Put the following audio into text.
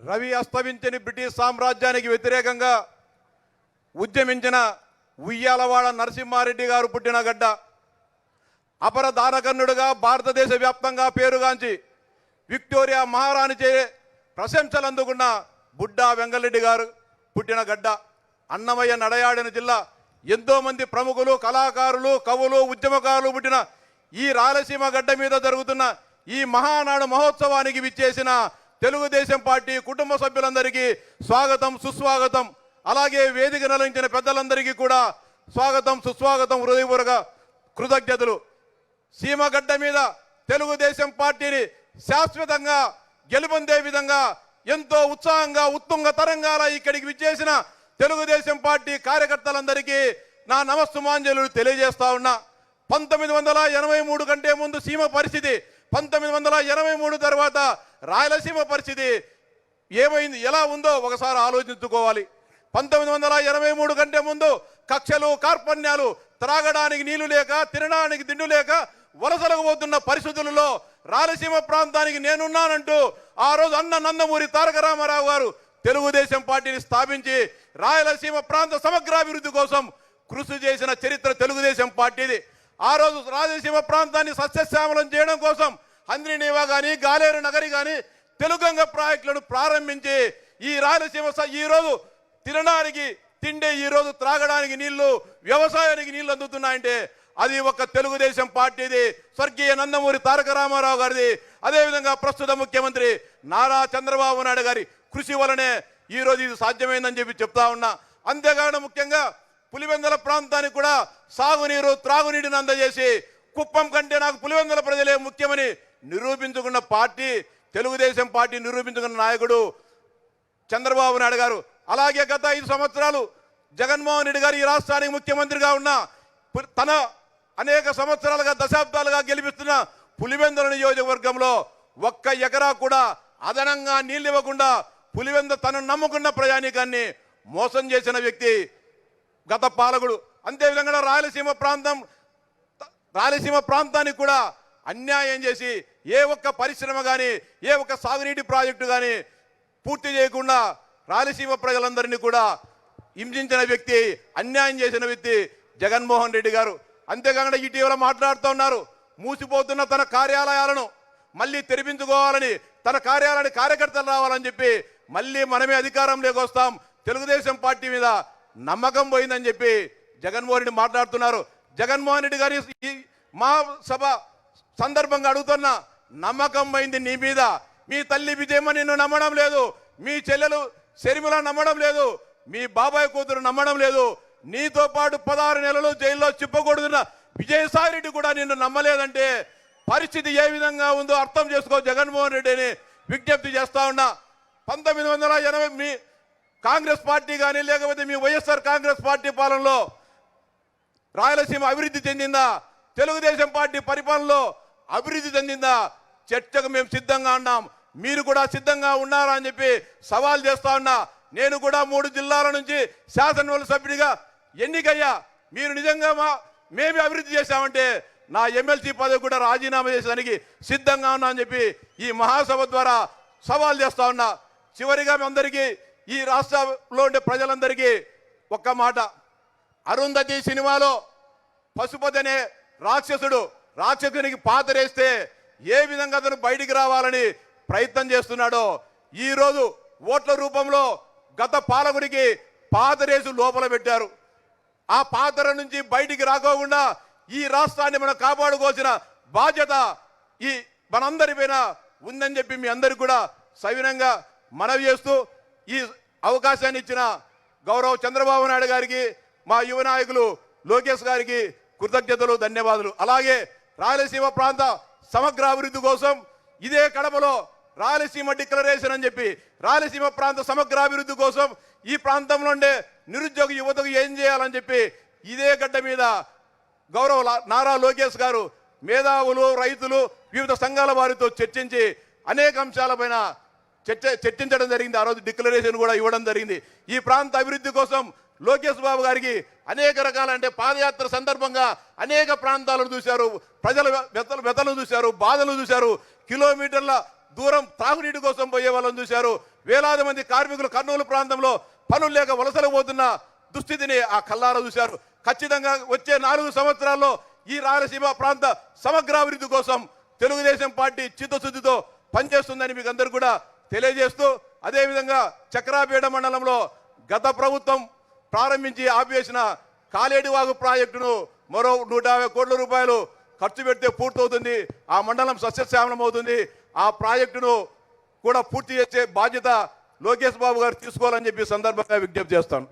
Ravi అస్తమించని British సామ్రాజ్యానికి వ్యతిరేకంగా ఉద్యమించిన ఉయ్యాలవాడ నరసింహారెడ్డి గారు పుట్టిన గడ్డ. అపర దానకర్ణుడుగా భారతదేశ వ్యాప్తంగా పేరుగాంచి విక్టోరియా మహారాణిచే ప్రశంసలు అందుకున్న బుడ్డా వెంగళరెడ్డి గారు పుట్టిన గడ్డ. అన్నమయ్య నడయాడిన జిల్లా ఎంతోమంది ప్రముఖులు కళాకారులు కవులు ఉద్యమకారులు పుట్టిన ఈ రాయలసీమ గడ్డ మీద జరుగుతున్న ఈ మహానాడు మహోత్సవానికి విచ్చేసిన తెలుగుదేశం పార్టీ కుటుంబ సభ్యులందరికీ స్వాగతం సుస్వాగతం. అలాగే వేదిక నలించిన పెద్దలందరికీ కూడా స్వాగతం సుస్వాగతం హృదయపూర్వక కృతజ్ఞతలు. సీమగడ్డ మీద తెలుగుదేశం పార్టీని శాశ్వతంగా గెలుపొందే విధంగా ఎంతో ఉత్సాహంగా ఉత్తుంగ తరంగాల ఇక్కడికి విచ్చేసిన తెలుగుదేశం పార్టీ కార్యకర్తలందరికీ నా నమస్సుమాంజలు తెలియజేస్తా ఉన్నా. పంతొమ్మిది వందల ఎనభై మూడు కంటే ముందు సీమ పరిస్థితి పంతొమ్మిది వందల ఎనభై మూడు తర్వాత రాయలసీమ పరిస్థితి ఏమైంది ఎలా ఉందో ఒకసారి ఆలోచించుకోవాలి. పంతొమ్మిది వందల ఇరవై మూడు కంటే ముందు కక్షలు కార్పణ్యాలు త్రాగడానికి నీళ్ళు లేక తినడానికి దిండు లేక వలసలకు పోతున్న పరిస్థితులలో రాయలసీమ ప్రాంతానికి నేనున్నానంటూ ఆ రోజు అన్న నందమూరి తారక రామారావు గారు తెలుగుదేశం పార్టీని స్థాపించి రాయలసీమ ప్రాంత సమగ్రాభివృద్ధి కోసం కృషి చేసిన చరిత్ర తెలుగుదేశం పార్టీది. ఆ రోజు రాయలసీమ ప్రాంతాన్ని సస్యశ్యామలం చేయడం కోసం హంద్రినీవా కానీ గాలేరు నగరి కానీ తెలుగంగ ప్రాజెక్టులను ప్రారంభించి ఈ రాయలసీమ ఈరోజు ఈ రోజు తినడానికి తిండే ఈ రోజు త్రాగడానికి నీళ్ళు వ్యవసాయానికి నీళ్ళు అందుతున్నాయంటే అది ఒక తెలుగుదేశం పార్టీది. స్వర్గీయ నందమూరి తారక రామారావు గారిది. అదేవిధంగా ప్రస్తుత ముఖ్యమంత్రి నారా చంద్రబాబు నాయుడు గారి కృషి వలనే ఈ రోజు ఇది సాధ్యమైందని చెప్పి చెప్తా ఉన్నా. అంతేకాకుండా ముఖ్యంగా పులివెందల ప్రాంతానికి కూడా సాగునీరు త్రాగునీటిని అందజేసి కుప్పం కంటే నాకు పులివెందల ప్రజలే ముఖ్యమని నిరూపించుకున్న పార్టీ తెలుగుదేశం పార్టీ నిరూపించుకున్న నాయకుడు చంద్రబాబు నాయుడు గారు. అలాగే గత ఐదు సంవత్సరాలు జగన్మోహన్ రెడ్డి గారు ఈ రాష్ట్రానికి ముఖ్యమంత్రిగా ఉన్న తన అనేక సంవత్సరాలుగా దశాబ్దాలుగా గెలిపిస్తున్న పులివెందుల నియోజకవర్గంలో ఒక్క ఎకరా కూడా అదనంగా నీళ్ళు ఇవ్వకుండా పులివెంద తనను నమ్ముకున్న ప్రయాణికాన్ని మోసం చేసిన వ్యక్తి గత పాలకుడు. అంతేవిధంగా రాయలసీమ ప్రాంతం రాయలసీమ ప్రాంతానికి కూడా అన్యాయం చేసి ఏ ఒక్క పరిశ్రమ కానీ ఏ ఒక్క సాగునీటి ప్రాజెక్టు కానీ పూర్తి చేయకుండా రాయలసీమ ప్రజలందరినీ కూడా హింసించిన వ్యక్తి అన్యాయం చేసిన వ్యక్తి జగన్మోహన్ రెడ్డి గారు. అంతేకాకుండా ఇటీవల మాట్లాడుతూ ఉన్నారు మూసిపోతున్న తన కార్యాలయాలను మళ్ళీ తెరిపించుకోవాలని తన కార్యాలయాన్ని కార్యకర్తలు రావాలని చెప్పి మళ్ళీ మనమే అధికారంలోకి వస్తాం. తెలుగుదేశం పార్టీ మీద నమ్మకం పోయిందని చెప్పి జగన్మోహన్ రెడ్డి మాట్లాడుతున్నారు. జగన్మోహన్ రెడ్డి గారి మా సభ సందర్భంగా అడుగుతున్నా నమ్మకం పోయింది నీ మీద. మీ తల్లి విజయమ్మ నిన్ను నమ్మడం లేదు. మీ చెల్లెలు శరిమల నమ్మడం లేదు. మీ బాబాయ్ కూతురు నమ్మడం లేదు. నీతో పాటు పదహారు నెలలు జైల్లో చిప్పకూడుతున్న విజయసాయి రెడ్డి కూడా నిన్ను నమ్మలేదంటే పరిస్థితి ఏ విధంగా ఉందో అర్థం చేసుకో జగన్మోహన్ రెడ్డిని విజ్ఞప్తి చేస్తా ఉన్నా. పంతొమ్మిది వందల ఎనభై మీ కాంగ్రెస్ పార్టీ కానీ లేకపోతే మీ వైఎస్ఆర్ కాంగ్రెస్ పార్టీ పాలనలో రాయలసీమ అభివృద్ధి చెందిందా? తెలుగుదేశం పార్టీ పరిపాలనలో అభివృద్ధి చెందిందా? చర్చకు మేము సిద్ధంగా ఉన్నాం. మీరు కూడా సిద్ధంగా ఉన్నారా అని చెప్పి సవాల్ చేస్తా ఉన్నా. నేను కూడా మూడు జిల్లాల నుంచి శాసనసభ సభ్యుడిగా ఎన్నికయ్యా. మీరు నిజంగా మా మేమే అభివృద్ధి చేశామంటే నా ఎమ్మెల్సీ పదవి కూడా రాజీనామా చేసేదానికి సిద్ధంగా ఉన్నా అని చెప్పి ఈ మహాసభ ద్వారా సవాల్ చేస్తా ఉన్నా. చివరిగా మీ అందరికీ ఈ రాష్ట్రంలో ఉండే ప్రజలందరికీ ఒక్క మాట. అరుంధతి సినిమాలో పశుపతి అనే రాక్షసుడు రాక్షసునికి పాతరేస్తే ఏ విధంగా అతను బయటికి రావాలని ప్రయత్నం చేస్తున్నాడో ఈ రోజు ఓట్ల రూపంలో గత పాలకుడికి పాతరేసు లోపల పెట్టారు. ఆ పాత్ర నుంచి బయటికి రాకోకుండా ఈ రాష్ట్రాన్ని మనం కాపాడుకోవాల్సిన బాధ్యత ఈ మనందరి పైన ఉందని చెప్పి మీ అందరికి కూడా సవినంగా మనవి చేస్తూ ఈ అవకాశాన్ని ఇచ్చిన గౌరవ్ చంద్రబాబు నాయుడు గారికి మా యువ నాయకులు లోకేష్ గారికి కృతజ్ఞతలు ధన్యవాదాలు. అలాగే రాయలసీమ ప్రాంత సమగ్ర అభివృద్ధి కోసం ఇదే కడపలో రాయలసీమ డిక్లరేషన్ అని చెప్పి రాయలసీమ ప్రాంత సమగ్ర అభివృద్ధి కోసం ఈ ప్రాంతంలో ఉండే నిరుద్యోగ యువతకు ఏం చేయాలని చెప్పి ఇదే గడ్డ మీద గౌరవ నారా లోకేష్ గారు మేధావులు రైతులు వివిధ సంఘాల వారితో చర్చించి అనేక అంశాలపైన చర్చ చర్చించడం జరిగింది. ఆ రోజు డిక్లరేషన్ కూడా ఇవ్వడం జరిగింది. ఈ ప్రాంత అభివృద్ధి కోసం లోకేష్ బాబు గారికి అనేక రకాల అంటే పాదయాత్ర సందర్భంగా అనేక ప్రాంతాలను చూశారు. ప్రజల వ్యతలు వ్యతలు చూశారు బాధలు చూశారు కిలోమీటర్ల దూరం తాగునీటి కోసం పోయే వాళ్ళని చూశారు. వేలాది మంది కార్మికులు కర్నూలు ప్రాంతంలో పనులు లేక వలసలు పోతున్న దుస్థితిని ఆ కల్లారా చూశారు. ఖచ్చితంగా వచ్చే నాలుగు సంవత్సరాల్లో ఈ రాయలసీమ ప్రాంత సమగ్రాభివృద్ధి కోసం తెలుగుదేశం పార్టీ చిత్తశుద్ధితో పనిచేస్తుందని మీకు అందరు కూడా తెలియజేస్తూ అదేవిధంగా చక్రాపేట మండలంలో గత ప్రభుత్వం ప్రారంభించి ఆపివేసిన కాలేడివాగు ప్రాజెక్టును మరో నూట యాభై కోట్ల రూపాయలు ఖర్చు పెడితే పూర్తవుతుంది. ఆ మండలం సస్యశ్యామలం అవుతుంది ఆ ప్రాజెక్టును కూడా పూర్తి చేసే బాధ్యత లోకేష్ బాబు గారు తీసుకోవాలని చెప్పి సందర్భంగా విజ్ఞప్తి చేస్తాను.